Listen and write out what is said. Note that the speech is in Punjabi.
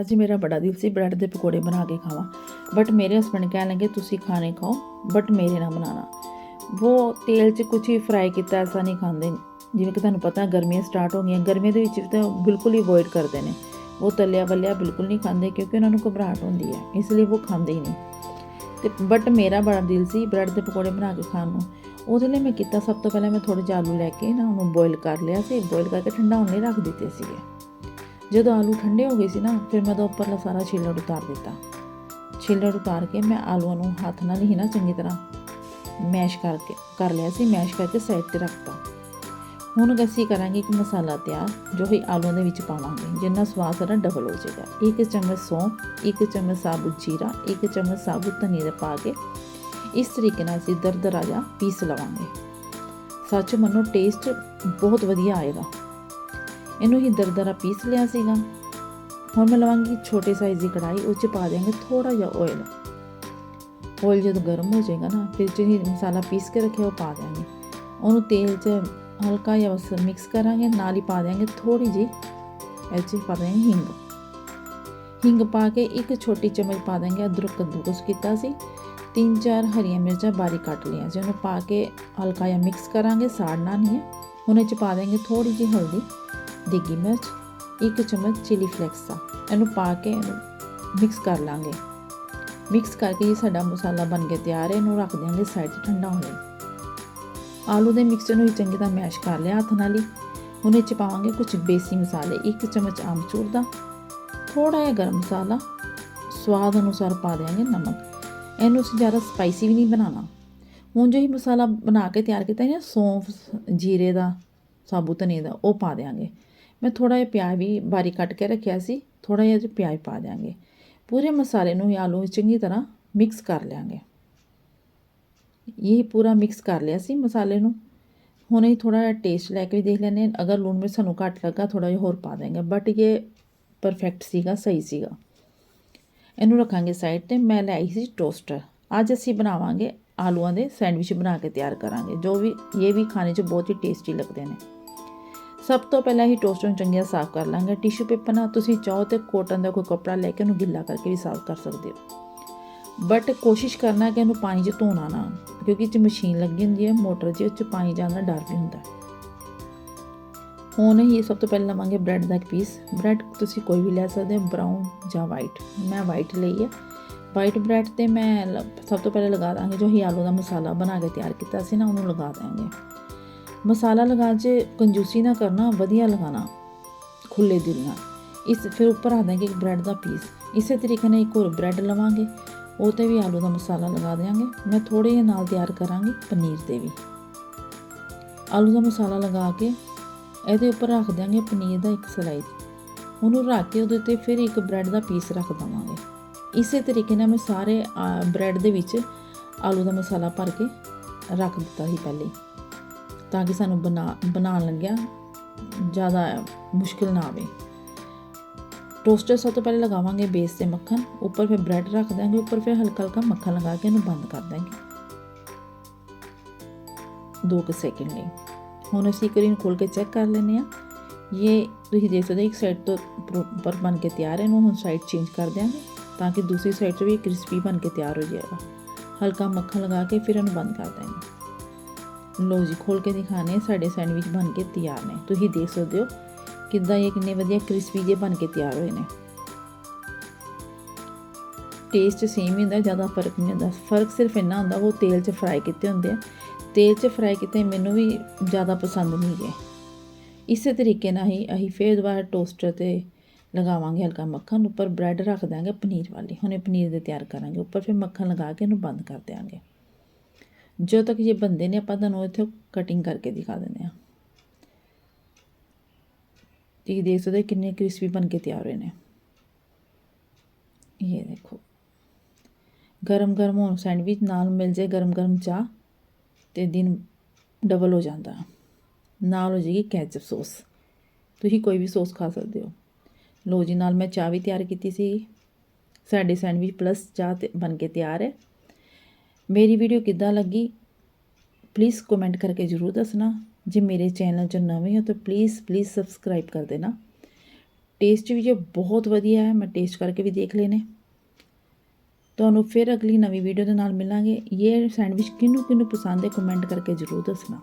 ਅੱਜ ਮੇਰਾ ਬੜਾ ਦਿਲ ਸੀ ਬ੍ਰੈਡ ਦੇ ਪਕੌੜੇ ਬਣਾ ਕੇ ਖਾਵਾਂ। ਬਟ ਮੇਰੇ ਹਸਬੰਡ ਕਹਿਣ ਲੱਗੇ, ਤੁਸੀਂ ਖਾਣੇ ਖਾਓ ਬਟ ਮੇਰੇ ਨਾਲ ਬਣਾਣਾ ਉਹ ਤੇਲ 'ਚ ਕੁਝ ਹੀ ਫਰਾਈ ਕੀਤਾ, ਐਸਾ ਨਹੀਂ ਖਾਂਦੇ। ਜਿਵੇਂ ਕਿ ਤੁਹਾਨੂੰ ਪਤਾ, ਗਰਮੀਆਂ ਸਟਾਰਟ ਹੋ ਗਈਆਂ। ਗਰਮੀਆਂ ਦੇ ਵਿੱਚ ਤਾਂ ਬਿਲਕੁਲ ਹੀ ਅਵੋਇਡ ਕਰਦੇ ਨੇ। ਉਹ ਤਲਿਆ ਵੱਲਿਆ ਬਿਲਕੁਲ ਨਹੀਂ ਖਾਂਦੇ ਕਿਉਂਕਿ ਉਹਨਾਂ ਨੂੰ ਘਬਰਾਹਟ ਹੁੰਦੀ ਹੈ। ਇਸ ਲਈ ਉਹ ਖਾਂਦੇ ਹੀ ਨਹੀਂ। ਤੇ ਬਟ ਮੇਰਾ ਬੜਾ ਦਿਲ ਸੀ ਬ੍ਰੈਡ ਦੇ ਪਕੌੜੇ ਬਣਾ ਕੇ ਖਾਣ ਨੂੰ। ਉਹਦੇ ਲਈ ਮੈਂ ਕੀਤਾ, ਸਭ ਤੋਂ ਪਹਿਲਾਂ ਮੈਂ ਥੋੜੇ ਜਿਹੇ ਆਲੂ ਲੈ ਕੇ ਨਾ ਉਹਨੂੰ ਬੋਇਲ ਕਰ ਲਿਆ ਸੀ। ਬੋਇਲ ਕਰਕੇ ਠੰਡਾ ਹੋਣ ਲਈ ਰੱਖ ਦਿੱਤੇ ਸੀਗੇ। ਜਦੋਂ ਆਲੂ ਠੰਡੇ ਹੋ ਗਏ ਸੀ ਨਾ, ਫਿਰ ਮੈਂ ਉਹਦਾ ਉੱਪਰਲਾ ਸਾਰਾ ਛਿੱਲੜ ਉਤਾਰ ਦਿੱਤਾ। ਛਿੱਲੜ ਉਤਾਰ ਕੇ ਮੈਂ ਆਲੂਆਂ ਨੂੰ ਹੱਥ ਨਾਲ ਹੀ ਨਾ ਚੰਗੀ ਤਰ੍ਹਾਂ ਮੈਸ਼ ਕਰਕੇ, ਕਰ ਲਿਆ ਸੀ, ਮੈਸ਼ ਕਰਕੇ ਸਾਈਡ ਤੇ ਰੱਖਤਾ। ਹੁਣ ਅਸੀਂ ਕਰਾਂਗੇ, ਇੱਕ ਮਸਾਲਾ ਤਿਆਰ ਜੋ ਹੀ ਆਲੂਆਂ ਦੇ ਵਿੱਚ ਪਾਵਾਂਗੇ, ਜਿੰਨਾ ਸਵਾਦ ਸਾਡਾ ਡਬਲ ਹੋ ਜਾਏਗਾ। ਇੱਕ ਚਮਚ ਸੌਂਫ, ਇੱਕ ਚਮਚ ਸਾਬੁਤ ਜੀਰਾ, ਇੱਕ ਚਮਚ ਸਾਬੁਤ ਧਨੀਆ ਪਾ ਕੇ ਇਸ ਤਰੀਕੇ ਨਾਲ ਅਸੀਂ ਦਰਦਰਾ ਜਿਹਾ ਪੀਸ ਲਵਾਂਗੇ। ਸੱਚ ਮੰਨੋ ਟੇਸਟ ਬਹੁਤ ਵਧੀਆ ਆਏਗਾ। ਇਹਨੂੰ ਹੀ ਦਰਦਰਾ ਪੀਸ ਲਿਆ ਸੀਗਾ। ਹੁਣ ਮੈਂ ਲਵਾਂਗੀ ਛੋਟੇ ਸਾਈਜ਼ ਦੀ ਕੜਾਈ ਉਹ 'ਚ ਪਾ ਦੇਵਾਂਗੇ ਥੋੜਾ ਜਿਹਾ ਆਇਲ ਆਇਲ ਜਦੋਂ ਗਰਮ ਹੋ ਜਾਏਗਾ ਨਾ, ਫਿਰ ਜਿਹੜੀ ਮਸਾਲਾ ਪੀਸ ਕੇ ਰੱਖਿਆ, ਉਹ ਪਾ ਦੇਵਾਂਗੇ ਉਹਨੂੰ ਤੇਲ 'ਚ ਹਲਕਾ ਜਿਹਾ ਬਸ ਮਿਕਸ ਕਰਾਂਗੇ, ਨਾਲ ਹੀ ਪਾ ਦੇਵਾਂਗੇ ਥੋੜੀ ਜੀ ਇਹ 'ਚ ਪਾ ਦੇਵਾਂਗੇ ਹਿੰਗ। ਹਿੰਗ ਪਾ ਕੇ ਇੱਕ ਛੋਟੀ ਚਮਚ ਪਾ ਦੇਵਾਂਗੇ ਅਦਰਕ ਕੱਦੂਕਸ ਕੀਤਾ ਸੀ। ਤਿੰਨ ਚਾਰ ਹਰੀਆਂ ਮਿਰਚਾਂ ਬਾਰੀਕ ਕੱਟ ਲਈਆਂ ਸੀ, ਉਹਨੂੰ ਪਾ ਕੇ ਹਲਕਾ ਜਿਹਾ ਮਿਕਸ ਕਰਾਂਗੇ, ਸਾੜਨਾ ਨਹੀਂ ਹੈ। ਹੁਣ ਇਹ 'ਚ ਪਾ ਦੇਵਾਂਗੇ ਥੋੜੀ ਜਿਹੀ ਹਲਦੀ। ਦੇਗੀ ਮਿਰਚ, ਇੱਕ ਚਮਚ ਚਿਲੀ ਫਲੇਕਸ ਦਾ। ਇਹਨੂੰ ਪਾ ਕੇ ਇਹਨੂੰ ਮਿਕਸ ਕਰ ਲਾਂਗੇ। ਮਿਕਸ ਕਰਕੇ ਇਹ ਸਾਡਾ ਮਸਾਲਾ ਬਣ ਕੇ ਤਿਆਰ ਹੈ। ਇਹਨੂੰ ਰੱਖ ਦਿਆਂਗੇ ਸਾਈਡ 'ਤੇ ਠੰਡਾ ਹੋਣ ਲਈ ਆਲੂ ਦੇ ਮਿਕਸਚਰ ਨੂੰ ਵੀ ਚੰਗੀ ਤਰ੍ਹਾਂ ਮੈਸ਼ ਕਰ ਲਿਆ ਹੱਥ ਨਾਲ ਹੀ। ਹੁਣ ਇਹ 'ਚ ਪਾਵਾਂਗੇ ਕੁਝ ਬੇਸੀ ਮਸਾਲੇ, ਇੱਕ ਚਮਚ ਆਮਚੂਰ ਦਾ। ਥੋੜਾ ਜਿਹਾ ਗਰਮ ਮਸਾਲਾ। ਸਵਾਦ ਅਨੁਸਾਰ ਪਾ ਦਿਆਂਗੇ ਨਮਕ। ਇਹਨੂੰ ਅਸੀਂ ਜ਼ਿਆਦਾ ਸਪਾਈਸੀ ਵੀ ਨਹੀਂ ਬਣਾਉਣਾ। ਹੁਣ ਜੋ ਹੀ ਮਸਾਲਾ ਬਣਾ ਕੇ ਤਿਆਰ ਕੀਤਾ ਹੈ ਨਾ, ਸੌਂਫ, ਜੀਰੇ ਦਾ, ਸਾਬੂਤ ਧਨੀਏ ਦਾ, ਉਹ ਪਾ ਦਿਆਂਗੇ। ਮੈਂ ਥੋੜਾ ਜਿਹਾ ਪਿਆਜ਼ ਵੀ ਬਾਰੀਕ ਕੱਟ ਕੇ ਰੱਖਿਆ ਸੀ ਥੋੜਾ ਜਿਹਾ ਪਿਆਜ਼ ਪਾ ਦਿਆਂਗੇ। ਪੂਰੇ ਮਸਾਲੇ ਨੂੰ ਹੀ ਆਲੂ ਵਿੱਚ ਚੰਗੀ ਤਰ੍ਹਾਂ ਮਿਕਸ ਕਰ ਲਿਆਂਗੇ। ਇਹ ਪੂਰਾ ਮਿਕਸ ਕਰ ਲਿਆ ਸੀ ਮਸਾਲੇ ਨੂੰ। ਹੁਣ ਇਹ ਥੋੜਾ ਜਿਹਾ ਟੇਸਟ ਲੈ ਕੇ ਵੀ ਦੇਖ ਲੈਂਦੇ ਅਗਰ ਲੂਣ ਮਿਰਚ ਸਾਨੂੰ ਘੱਟ ਲੱਗਾ ਥੋੜਾ ਜਿਹਾ ਹੋਰ ਪਾ ਦੇਂਗੇ ਬਟ ਇਹ ਪਰਫੈਕਟ ਸੀਗਾ, ਸਹੀ ਸੀਗਾ। ਇਹਨੂੰ ਰੱਖਾਂਗੇ ਸਾਈਡ ਤੇ। ਮੈਂ ਲਈ ਸੀ ਟੋਸਟਰ ਅੱਜ ਅਸੀਂ ਬਣਾਵਾਂਗੇ ਆਲੂਆਂ ਦੇ ਸੈਂਡਵਿਚ ਬਣਾ ਕੇ ਤਿਆਰ ਕਰਾਂਗੇ। ਜੋ ਵੀ, ਇਹ ਵੀ ਖਾਣੇ 'ਚ ਬਹੁਤ ਹੀ ਟੇਸਟੀ ਲੱਗਦੇ ਨੇ। ਸਭ ਤੋਂ ਪਹਿਲਾਂ ਹੀ ਟੋਸਟਰ ਨੂੰ ਚੰਗੀ ਤਰ੍ਹਾਂ ਸਾਫ਼ ਕਰ ਲਾਂਗੇ। ਟਿਸ਼ੂ ਪੇਪਰ ਨਾਲ ਤੁਸੀਂ ਚਾਹੋ ਤੇ ਕੋਟਨ ਦਾ ਕੋਈ ਕੱਪੜਾ ਲੈ ਕੇ ਉਹਨੂੰ ਗਿੱਲਾ ਕਰਕੇ ਵੀ ਸਾਫ਼ ਕਰ ਸਕਦੇ ਹੋ। ਬਟ ਕੋਸ਼ਿਸ਼ ਕਰਨਾ ਕਿ ਉਹਨੂੰ ਪਾਣੀ 'ਚ ਧੋਣਾ ਨਾ, ਕਿਉਂਕਿ ਇਹ 'ਚ ਮਸ਼ੀਨ ਲੱਗੀ ਹੁੰਦੀ ਹੈ, ਮੋਟਰ 'ਚ ਉਹ 'ਚ ਪਾਣੀ ਜਾਣ ਦਾ ਡਰ ਵੀ ਹੁੰਦਾ। ਹੁਣ ਹੀ ਸਭ ਤੋਂ ਪਹਿਲਾਂ ਲਵਾਂਗੇ ਬ੍ਰੈਡ ਦਾ ਇੱਕ ਪੀਸ ਬ੍ਰੈਡ ਤੁਸੀਂ ਕੋਈ ਵੀ ਲੈ ਸਕਦੇ ਹੋ ਬਰਾਊਨ ਜਾਂ ਵਾਈਟ ਮੈਂ ਵਾਈਟ ਲਈ ਹੈ। ਵਾਈਟ ਬ੍ਰੈਡ ਤੇ ਮੈਂ ਲ- ਸਭ ਤੋਂ ਪਹਿਲਾਂ ਲਗਾ ਦਾਂਗੇ ਜੋ ਹੀ ਆਲੂ ਦਾ ਮਸਾਲਾ ਬਣਾ ਕੇ ਤਿਆਰ ਕੀਤਾ ਸੀ ਨਾ, ਉਹਨੂੰ ਲਗਾ ਦਾਂਗੇ ਮਸਾਲਾ ਲਗਾ 'ਚ ਕੰਜੂਸੀ ਨਾ ਕਰਨਾ, ਵਧੀਆ ਲਗਾਣਾ ਖੁੱਲੇ ਦਿਲ ਨਾਲ। ਇਸ ਫਿਰ ਉੱਪਰ ਆ ਦਾਂਗੇ ਇੱਕ ਬ੍ਰੈਡ ਦਾ ਪੀਸ। ਇਸੇ ਤਰੀਕੇ ਨਾਲ ਇੱਕ ਹੋਰ ਬ੍ਰੈਡ ਲਵਾਂਗੇ। ਉਹ ਤੇ ਵੀ ਆਲੂ ਦਾ ਮਸਾਲਾ ਲਗਾ ਦੇਵਾਂਗੇ ਮੈਂ ਥੋੜੇ ਜਿਹੇ ਨਾਲ ਤਿਆਰ ਕਰਾਂਗੀ ਪਨੀਰ ਦੇ ਵੀ। ਆਲੂ ਦਾ ਮਸਾਲਾ ਲਗਾ ਕੇ ਇਹਦੇ ਉੱਪਰ ਰੱਖ ਦਿਆਂਗੇ ਪਨੀਰ ਦਾ ਇੱਕ ਸਲਾਈਸ ਉਹਨੂੰ ਰੱਖ ਕੇ ਉਹਦੇ ਉੱਤੇ ਫਿਰ ਇੱਕ ਬ੍ਰੈਡ ਦਾ ਪੀਸ ਰੱਖ ਦਵਾਂਗੇ। ਇਸੇ ਤਰੀਕੇ ਨਾਲ ਮੈਂ ਸਾਰੇ ਬ੍ਰੈਡ ਦੇ ਵਿੱਚ ਆਲੂ ਦਾ ਮਸਾਲਾ ਭਰ ਕੇ ਰੱਖ ਦਿੱਤਾ ਸੀ ਪਹਿਲੇ। ਤਾਂ ਕਿ ਸਾਨੂੰ ਬਣਾ, ਬਣਾਉਣ ਲੱਗਿਆ, ਜ਼ਿਆਦਾ ਮੁਸ਼ਕਿਲ ਨਾ ਆਵੇ। ਟੋਸਟਰ ਸਭ ਤੋਂ ਪਹਿਲੇ ਲਗਾਵਾਂਗੇ ਬੇਸ ਤੇ ਮੱਖਣ, ਉੱਪਰ ਫਿਰ ਬ੍ਰੈਡ ਰੱਖ ਦਾਂਗੇ ਉੱਪਰ ਫਿਰ ਹਲਕਾ ਹਲਕਾ ਮੱਖਣ ਲਗਾ ਕੇ ਇਹਨੂੰ ਬੰਦ ਕਰ ਦਾਂਗੇ 2 ਕੁ ਸੈਕਿੰਡ ਲਈ। ਹੁਣ ਅਸੀਂ ਇੱਕ ਵਾਰੀ ਖੋਲ ਕੇ ਚੈੱਕ ਕਰ ਲੈਂਦੇ ਆ ਇਹ ਤੁਸੀਂ ਦੇਖ ਸਕਦੇ ਹੋ, ਇੱਕ ਸਾਈਡ ਤੋਂ ਪ੍ਰੋਪਰ ਬਣ ਕੇ ਤਿਆਰ ਹੈ, ਇਹਨੂੰ ਹੁਣ ਸਾਈਡ ਚੇਂਜ ਕਰ ਦਿਆਂਗੇ, ਤਾਂ ਕਿ ਦੂਸਰੀ ਸਾਈਡ ਤੋਂ ਵੀ ਕ੍ਰਿਸਪੀ ਬਣ ਕੇ ਤਿਆਰ ਹੋ ਜਾਏਗਾ। ਹਲਕਾ ਮੱਖਣ ਲਗਾ ਕੇ ਫਿਰ ਇਹਨੂੰ ਬੰਦ ਕਰ ਦਾਂਗੇ ਲੋ ਜੀ ਖੋਲ ਕੇ ਦਿਖਾਣੇ ਸਾਡੇ ਸੈਂਡਵਿਚ ਬਣ ਕੇ ਤਿਆਰ ਨੇ। ਤੁਸੀਂ ਦੇਖ ਸਕਦੇ ਹੋ ਕਿੱਦਾਂ ਇਹ ਕਿੰਨੇ ਵਧੀਆ ਕ੍ਰਿਸਪੀ ਜਿਹੇ ਬਣ ਕੇ ਤਿਆਰ ਹੋਏ ਨੇ। ਟੇਸਟ ਸੇਮ ਹੀ ਹੁੰਦਾ, ਜ਼ਿਆਦਾ ਫ਼ਰਕ ਨਹੀਂ ਹੁੰਦਾ। ਫ਼ਰਕ ਸਿਰਫ ਇੰਨਾ ਹੁੰਦਾ, ਉਹ ਤੇਲ 'ਚ ਫਰਾਈ ਕੀਤੇ ਹੁੰਦੇ ਆ। ਤੇਲ 'ਚ ਫਰਾਈ ਕੀਤੇ ਮੈਨੂੰ ਵੀ ਜ਼ਿਆਦਾ ਪਸੰਦ ਨਹੀਂ ਗਏ ਇਸੇ ਤਰੀਕੇ ਨਾਲ ਹੀ ਅਸੀਂ ਫੇਰ ਦੁਬਾਰਾ ਟੋਸਟਰ ਤੇ ਲਗਾਵਾਂਗੇ ਹਲਕਾ ਮੱਖਣ ਉੱਪਰ ਬ੍ਰੈਡ ਰੱਖ ਦਾਂਗੇ ਪਨੀਰ ਵਾਲੀ। ਹੁਣੇ ਪਨੀਰ ਦੇ ਤਿਆਰ ਕਰਾਂਗੇ ਉੱਪਰ, ਫਿਰ ਮੱਖਣ ਲਗਾ ਕੇ ਇਹਨੂੰ ਬੰਦ ਕਰ ਦਿਆਂਗੇ। ਜਦੋਂ ਤੱਕ ਇਹ ਬੰਦੇ ਨੇ ਆਪਾਂ ਤੁਹਾਨੂੰ ਇੱਥੇ ਕਟਿੰਗ ਕਰਕੇ ਦਿਖਾ ਦਿੰਦੇ ਆ ਤੁਸੀਂ ਦੇਖ ਸਕਦੇ ਹੋ ਕਿੰਨੇ ਕ੍ਰਿਸਪੀ ਬਣ ਕੇ ਤਿਆਰ ਹੋਏ ਨੇ। ਇਹ ਦੇਖੋ। ਗਰਮ ਗਰਮ ਹੋਣ ਸੈਂਡਵਿਚ ਨਾਲ ਮਿਲ ਜੇ ਗਰਮ ਗਰਮ ਚਾਹ ਤੇ ਦਿਨ ਡਬਲ ਹੋ ਜਾਂਦਾ। ਨਾਲ ਹੋ ਜਾਏਗੀ ਕੈਚਅਪ ਸੌਸ ਤੁਸੀਂ ਕੋਈ ਵੀ ਸੌਸ ਖਾ ਸਕਦੇ ਹੋ। ਲੋ ਜੀ, ਨਾਲ ਮੈਂ ਚਾਹ ਵੀ ਤਿਆਰ ਕੀਤੀ ਸੀ। ਸਾਡੇ ਸੈਂਡਵਿਚ ਪਲੱਸ ਚਾਹ ਬਣ ਕੇ ਤਿਆਰ ਹੈ। ਮੇਰੀ ਵੀਡੀਓ ਕਿੱਦਾਂ ਲੱਗੀ? ਪਲੀਜ਼ ਕਮੈਂਟ ਕਰਕੇ ਜ਼ਰੂਰ ਦੱਸਣਾ। ਜੇ ਮੇਰੇ ਚੈਨਲ 'ਚ ਨਵੇਂ ਹੋ ਤਾਂ ਪਲੀਜ਼ ਪਲੀਜ਼ ਸਬਸਕ੍ਰਾਈਬ ਕਰ ਦੇਣਾ। ਟੇਸਟ ਵੀ ਜੋ ਬਹੁਤ ਵਧੀਆ ਹੈ, ਮੈਂ ਟੇਸਟ ਕਰਕੇ ਵੀ ਦੇਖ ਲਏ ਤੁਹਾਨੂੰ ਫਿਰ ਅਗਲੀ ਨਵੀਂ ਵੀਡੀਓ ਦੇ ਨਾਲ ਮਿਲਾਂਗੇ। ਇਹ ਸੈਂਡਵਿਚ ਕਿਹਨੂੰ ਕਿਹਨੂੰ ਪਸੰਦ ਹੈ ਕਮੈਂਟ ਕਰਕੇ ਜ਼ਰੂਰ ਦੱਸਣਾ।